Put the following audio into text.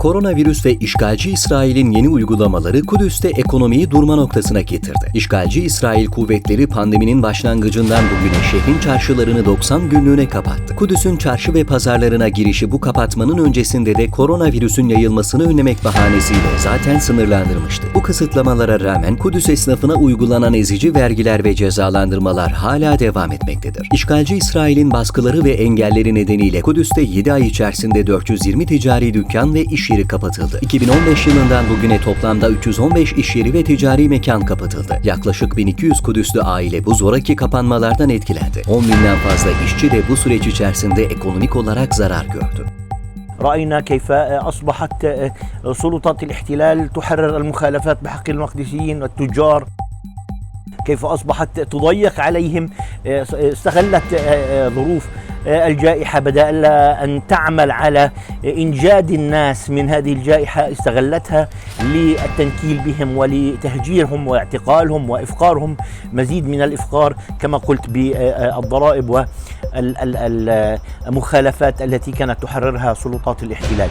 Koronavirüs ve işgalci İsrail'in yeni uygulamaları Kudüs'te ekonomiyi durma noktasına getirdi. İşgalci İsrail kuvvetleri pandeminin başlangıcından bugüne şehrin çarşılarını 90 günlüğüne kapattı. Kudüs'ün çarşı ve pazarlarına girişi bu kapatmanın öncesinde de koronavirüsün yayılmasını önlemek bahanesiyle zaten sınırlandırmıştı. Bu kısıtlamalara rağmen Kudüs esnafına uygulanan ezici vergiler ve cezalandırmalar hala devam etmektedir. İşgalci İsrail'in baskıları ve engelleri nedeniyle Kudüs'te 7 ay içerisinde 420 ticari dükkan ve iş yeri kapatıldı. 2015 yılından bugüne toplamda 315 iş yeri ve ticari mekan kapatıldı. Yaklaşık 1200 Kudüslü aile bu zoraki kapanmalardan etkilendi. 10 binden fazla işçi de bu süreç içerisinde ekonomik olarak zarar gördü. راينا كيف اصبحت سلطه الاحتلال تحرر المخالفات بحق المقدسيين والتجار كيف اصبحت تضيق عليهم استغلت ظروف الجائحة بدأ أن تعمل على إنجاد الناس من هذه الجائحة استغلتها للتنكيل بهم ولتهجيرهم واعتقالهم وإفقارهم. مزيد من الإفقار كما قلت بالضرائب والمخالفات التي كانت تحررها سلطات الاحتلال.